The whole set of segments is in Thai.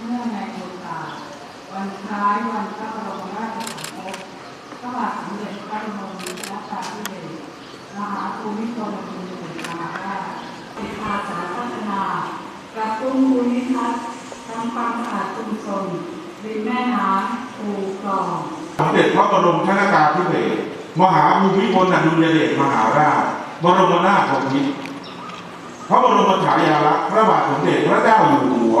เมื่อในโอกาสวันท้ายวันพระบรมราชสมภพพระบาทสมเด็จพระบรมวชิรกาเที่หัวมหาภูมิพลอดุลยเดชมหาราชเป็นภาษาพัฒนากระตุ้นภูมิทัศน์ทำความสะอาดชุมชนริมแม่น้ำภูกรองสมเด็จพระบรมชนกาธิเบศมหาภูมิพลอดุลยเดชมหาราช บรมนาถบพิตรพระบรมฉายาลักษณ์พระบาทสมเด็จพระเจ้าอยู่หัว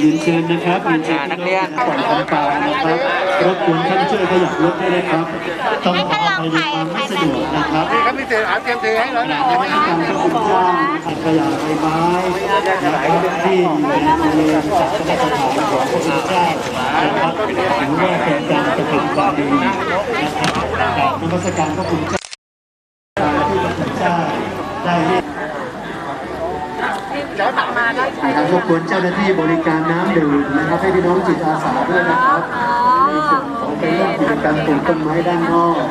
รียนเชิญนะครับเรียนเชิญนักเรียนก่อนทำการนะครับ รบกวนท่านช่วยขยับรถด้วยนะครับ ต้องขออภัยในความไม่สะดวกนะครับนี่ครับพี่เต๋อเตรียมถือให้แล้วนะขณะที่การพระคุณเจ้าถังขยะใบไม้นะครับที่อยู่ในบริเวณจัดสถานของพระคุณเจ้านะครับถือว่าเป็นการกระทำความดีนะครับกราบนมัสการพระคุณเจ้าที่พระคุณเจ้าได้ นะครับรบกวนเจ้าหน้าที่บริการน้ำดื่มนะครับให้พี่น้องจิตอาสาด้วยนะครับในส่วนของเป็นเรื่องกิจกรรมปลูกต้นไม้ด้านนอก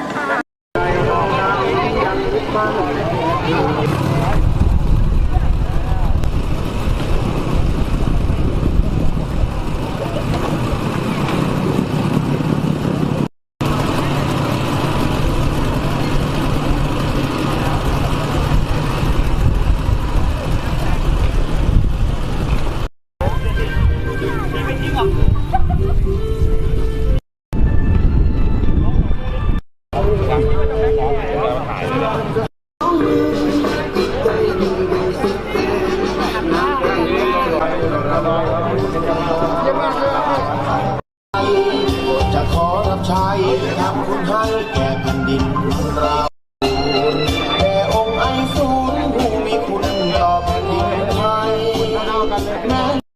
รับใช้ทำคุณให้แก่แผ่นดินเราแด่องค์ไอศูนย์ผู้มีคุณต่อแผ่นดินไทยแม้